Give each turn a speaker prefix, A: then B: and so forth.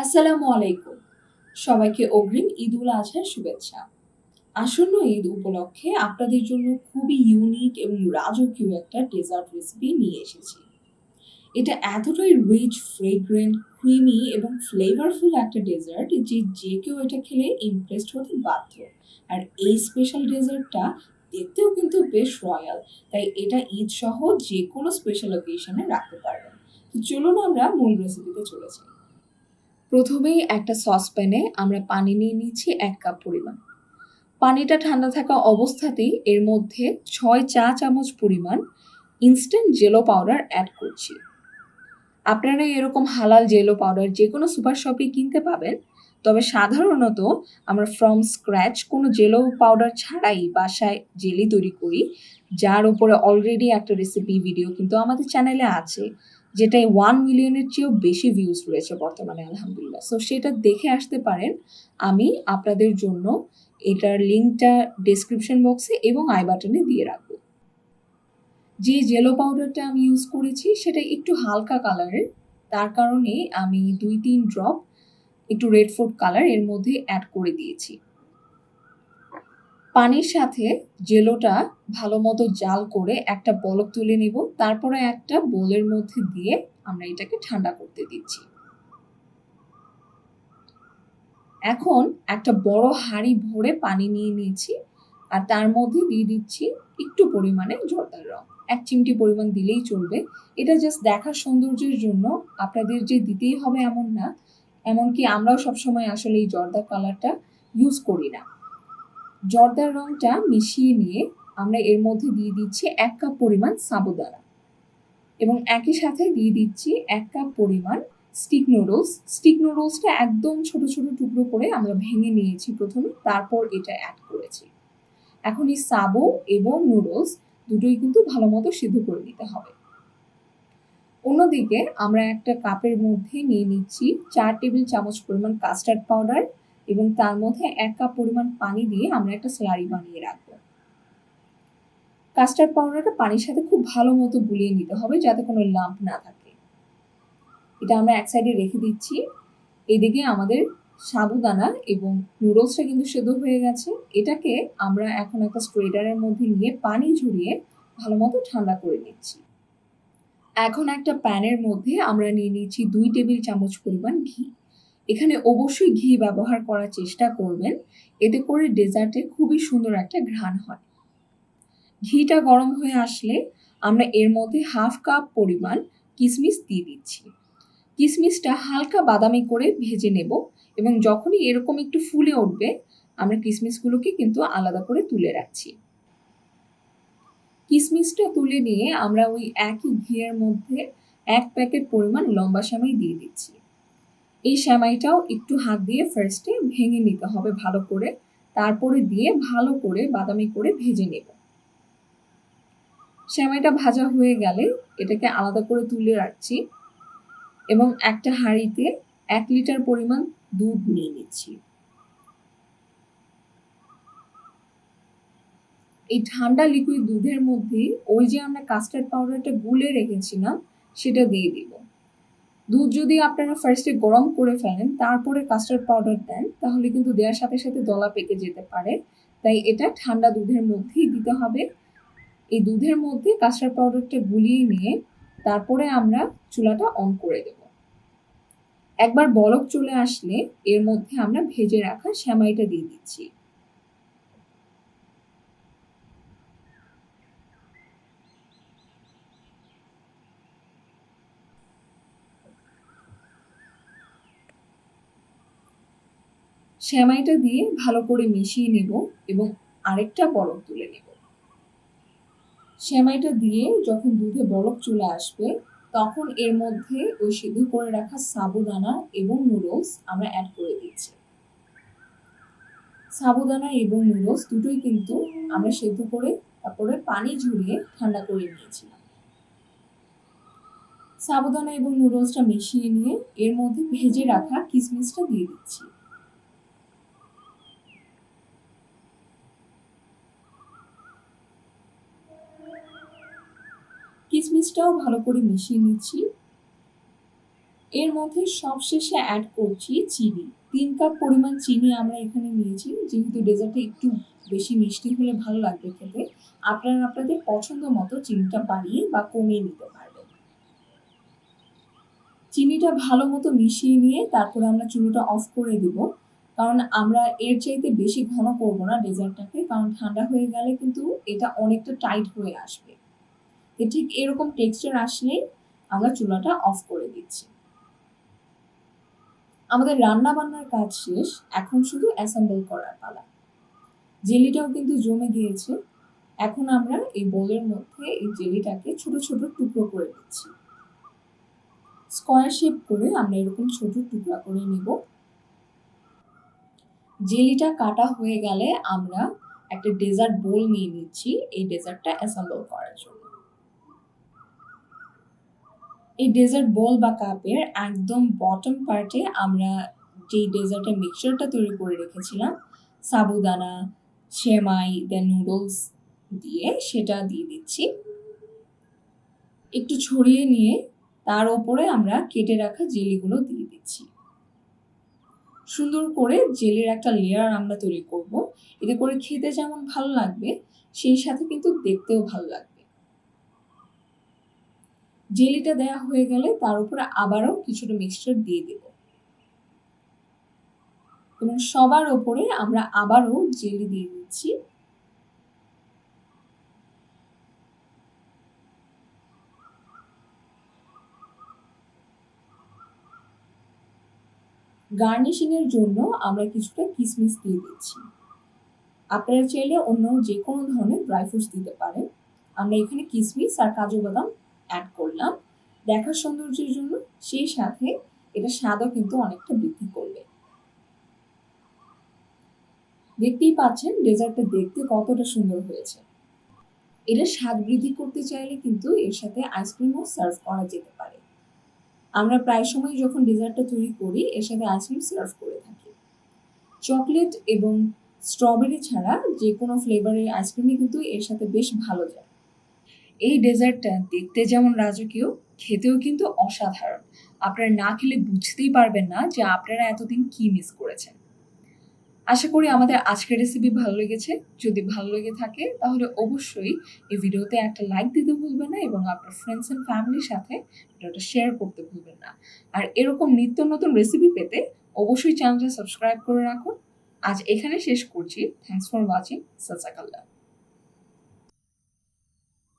A: আসসালামু আলাইকুম। সবাইকে অগ্রিম ঈদ উল আজহার শুভেচ্ছা। আসন্ন ঈদ উপলক্ষে আপনাদের জন্য খুবই ইউনিক এবং রাজকীয় একটা ডেজার্ট রেসিপি নিয়ে এসেছি। এটা এতটাই রিচ ফ্রেগ্রেন্ট ক্রিমি এবং ফ্লেভারফুল একটা ডেজার্ট যে যে কেউ এটা খেলে ইমপ্রেসড হতে বাধ্য। আর এই স্পেশাল ডেজার্টটা দেখতেও কিন্তু বেশ রয়্যাল তাই এটা ঈদ সহ যে কোনো স্পেশাল অকেশনে রাখতে পারবেন। চলুন আমরা মূল রেসিপিতে চলেছি প্রথমেই একটা সসপ্যানে আমরা পানি নিয়ে নিচ্ছি এক কাপ পরিমাণ। পানিটা ঠান্ডা থাকা অবস্থাতেই এর মধ্যে ছয় চা চামচ পরিমাণ ইনস্ট্যান্ট জেলো পাউডার অ্যাড করছি। আপনারা এরকম হালাল জেলো পাউডার যে কোনো সুপার শপে কিনতে পাবেন, তবে সাধারণত আমরা ফ্রম স্ক্র্যাচ কোনো জেলো পাউডার ছাড়াই বাসায় জেলি তৈরি করি, যার উপরে অলরেডি একটা রেসিপি ভিডিও কিন্তু আমাদের চ্যানেলে আছে। যেটাই ওয়ান মিলিয়নের চেয়েও বেশি ভিউজ রয়েছে বর্তমানে, আলহামদুলিল্লাহ। সো সেটা দেখে আসতে পারেন। আমি আপনাদের জন্য এটার লিঙ্কটা ডেসক্রিপশন বক্সে এবং আই বাটনে দিয়ে রাখব। যে জেলো পাউডারটা আমি ইউজ করেছি, সেটা একটু হালকা কালারের তার কারণে আমি দুই তিন ড্রপ একটু রেড ফুড কালারের মধ্যে অ্যাড করে দিয়েছি। পানির সাথে জেলোটা ভালো মতো জাল করে একটা বলক তুলে নেব। তারপরে একটা বোলের মধ্যে দিয়ে আমরা এটাকে ঠান্ডা করতে দিচ্ছি। এখন একটা বড় হাঁড়ি ভরে পানি নিয়ে নিয়েছি আর তার মধ্যে দিয়ে দিচ্ছি একটু পরিমাণে জর্দার রং। এক চিমটি পরিমাণ দিলেই চলবে। এটা জাস্ট দেখার সৌন্দর্যের জন্য আপনাদের যে দিতেই হবে এমন না। এমনকি আমরাও সবসময় আসলে এই জর্দার কালারটা ইউজ করি না। জর্দার রংটা মিশিয়ে নিয়ে আমরা এর মধ্যে দিয়ে দিচ্ছি এক কাপ পরিমাণ সাবুদানা। এবং একই সাথে দিয়ে দিচ্ছি এক কাপ পরিমাণ স্টিক নুডলস স্টিক নুডলসটা একদম ছোট ছোট টুকরো করে আমরা ভেঙে নিয়েছি প্রথমে, তারপর এটা অ্যাড করেছি। এখন এই সাবু এবং নুডলস দুটোই কিন্তু ভালো মতো সিদ্ধ করে নিতে হবে। অন্যদিকে আমরা একটা কাপের মধ্যে নিয়ে নিচ্ছি চার টেবিল চামচ পরিমাণ কাস্টার্ড পাউডার এবং তার মধ্যে এক কাপ পরিমাণ পানি দিয়ে আমরা একটা স্লারি বানিয়ে রাখব। কাস্টার্ড পাউডারটা পানির সাথে খুব ভালো মতো গুলিয়ে নিতে হবে যাতে কোনো লাম্প না থাকে। এটা আমরা এক সাইডে রেখে দিচ্ছি। এদিকে আমাদের সাবুদানা এবং নুডলসটা কিন্তু সেদ্ধ হয়ে গেছে। এটাকে আমরা এখন একটা স্ট্রেটারের মধ্যে নিয়ে পানি ঝরিয়ে ভালো মতো ঠান্ডা করে নিচ্ছি। এখন একটা প্যানের মধ্যে আমরা নিয়ে নিচ্ছি দুই টেবিল চামচ পরিমাণ ঘি। এখানে অবশ্যই ঘি ব্যবহার করার চেষ্টা করবেন। এতে করে ডেজার্টে খুবই সুন্দর একটা ঘ্রাণ হয়। ঘিটা গরম হয়ে আসলে আমরা এর মধ্যে হাফ কাপ পরিমাণ কিশমিশ দিয়ে দিচ্ছি। কিশমিশটা হালকা বাদামি করে ভেজে নেব এবং যখনই এরকম একটু ফুলে উঠবে, আমরা কিশমিশগুলোকে কিন্তু আলাদা করে তুলে রাখছি। কিশমিশটা তুলে নিয়ে আমরা ওই একই ঘিয়ের মধ্যে এক প্যাকেট পরিমাণ লম্বা সামাই দিয়ে দিচ্ছি। এই সেমাইটাও একটু হাত দিয়ে ফার্স্টে ভেঙে নিতে হবে ভালো করে। তারপরে দিয়ে ভালো করে বাদামি করে ভেজে নেব। সেমাইটা ভাজা হয়ে গেলে এটাকে আলাদা করে তুলে রাখছি এবং একটা হাঁড়িতে এক লিটার পরিমাণ দুধ নিয়ে নিচ্ছি। এই ঠান্ডা লিকুইড দুধের মধ্যে ওই যে আমরা কাস্টার্ড পাউডারটা গুলে রেখেছিলাম, সেটা দিয়ে দিব। দুধ যদি আপনারা ফার্স্টে গরম করে ফেলেন, তারপরে কাস্টার্ড পাউডার দেন, তাহলে কিন্তু দেওয়ার সাথে সাথে দলা পেকে যেতে পারে। তাই এটা ঠান্ডা দুধের মধ্যেই দিতে হবে। এই দুধের মধ্যে কাস্টার্ড পাউডারটা গুলিয়ে নিয়ে তারপরে আমরা চুলাটা অন করে দেব। একবার বলক চলে আসলে এর মধ্যে আমরা ভেজে রাখা শ্যামাইটা দিয়ে দিচ্ছি। শ্যামাইটা দিয়ে ভালো করে মিশিয়ে নেব এবং আরেকটা বরফ তুলে নেব। শ্যামাইটা দিয়ে যখন দুধে বরফ চলে আসবে, তখন এর মধ্যে ওই সিদ্ধ করে রাখা সাবুদানা এবং নুডলস আমরা অ্যাড করে দিচ্ছি। সাবুদানা এবং নুডলস দুটোই কিন্তু আমরা সেদ্ধ করে তারপরে পানি ঝরিয়ে ঠান্ডা করে নিয়েছিলাম। সাবুদানা এবং নুডলসটা মিশিয়ে নিয়ে এর মধ্যে ভেজে রাখা কিশমিশটা দিয়ে দিচ্ছি। কিশমিশটাও ভালো করে মিশিয়ে নিচ্ছি। এর মধ্যে সবশেষে অ্যাড করছি চিনি। তিন কাপ পরিমাণ চিনি আমরা এখানে নিয়েছি। যেহেতু ডেজার্টে একটু বেশি মিষ্টি হলে ভালো লাগবে খেতে, আপনারা আপনাদের পছন্দ মতো চিনিটা বাড়িয়ে বা কমিয়ে নিতে পারবেন। চিনিটা ভালো মতো মিশিয়ে নিয়ে তারপরে আমরা চুলোটা অফ করে দিব। কারণ আমরা এর চাইতে বেশি ঘন করব না ডেজার্টটাকে কারণ ঠান্ডা হয়ে গেলে কিন্তু এটা অনেকটা টাইট হয়ে আসবে। ঠিক এরকম টেক্সচার আসলেই আমরা চুলাটা অফ করে দিচ্ছি। আমাদের রান্না বান্নার কাজ শেষ, এখন শুধু অ্যাসেম্বল করার পালা। জেলিটাও কিন্তু জমে গিয়েছে। এখন আমরা এই বোলের মধ্যে এই জেলিটাকে ছোট ছোট টুকরো করে দিচ্ছি স্কোয়ার শেপ করে আমরা এরকম ছোট টুকরা করে নেব। জেলিটা কাটা হয়ে গেলে আমরা একটা ডেজার্ট বোল নিয়ে নিচ্ছি। এই ডেজার্টটা অ্যাসেম্বল করার জন্য। এই ডেজার্ট বল বা কাপের একদম বটম পার্টে আমরা যেই ডেজার্টের মিক্সচারটা তৈরি করে রেখেছিলাম, সাবুদানা, সেমাই দেন নুডলস দিয়ে সেটা দিয়ে দিচ্ছি। একটু ছড়িয়ে নিয়ে তার ওপরে আমরা কেটে রাখা জেলিগুলো দিয়ে দিচ্ছি। সুন্দর করে জেলের একটা লেয়ার আমরা তৈরি করব। এতে করে খেতে যেমন ভালো লাগবে, সেই সাথে কিন্তু দেখতেও ভালো লাগবে। জেলিটা দেয়া হয়ে গেলে তার উপরে আবারও কিছুটা মিক্সচার দিয়ে দেব। এবং সবার ওপরে আমরা আবারও জেলি দিয়ে দিচ্ছি। গার্নিশিংয়ের জন্য আমরা কিছুটা কিসমিস দিয়ে দিচ্ছি। আপনারা চাইলে অন্য যে কোনো ধরনের ড্রাই ফ্রুটস দিতে পারেন। আমরা এখানে কিসমিস আর কাজু বাদাম অ্যাড করলাম। দেখার সৌন্দর্যের জন্য সেই সাথে এটা স্বাদও কিন্তু অনেকটা বৃদ্ধি করবে। দেখতেই পাচ্ছেন ডেজার্টটা দেখতে কতটা সুন্দর হয়েছে। এটা স্বাদ বৃদ্ধি করতে চাইলে কিন্তু এর সাথে আইসক্রিমও সার্ভ করা যেতে পারে। আমরা প্রায় সময় যখন ডেজার্টটা তৈরি করি, এর সাথে আইসক্রিম সার্ভ করে থাকি। চকলেট এবং স্ট্রবেরি ছাড়া যে কোনো ফ্লেভারের আইসক্রিমই কিন্তু এর সাথে বেশ ভালো যায়। এই ডেজার্টটা দেখতে যেমন রাজকীয়, খেতেও কিন্তু অসাধারণ। আপনারা না খেলে বুঝতেই পারবেন না যে আপনারা এতদিন কি মিস করেছেন। আশা করি আমাদের আজকের রেসিপি ভালো লেগেছে। যদি ভালো লেগে থাকে, তাহলে অবশ্যই এই ভিডিওতে একটা লাইক দিতে ভুলবেন না এবং আপনার ফ্রেন্ডস অ্যান্ড ফ্যামিলির সাথে ভিডিওটা শেয়ার করতে ভুলবেন না। আর এরকম নিত্য নতুন রেসিপি পেতে অবশ্যই চ্যানেলটা সাবস্ক্রাইব করে রাখুন। আজ এখানে শেষ করছি। Thanks for watching সাজাকাল্লা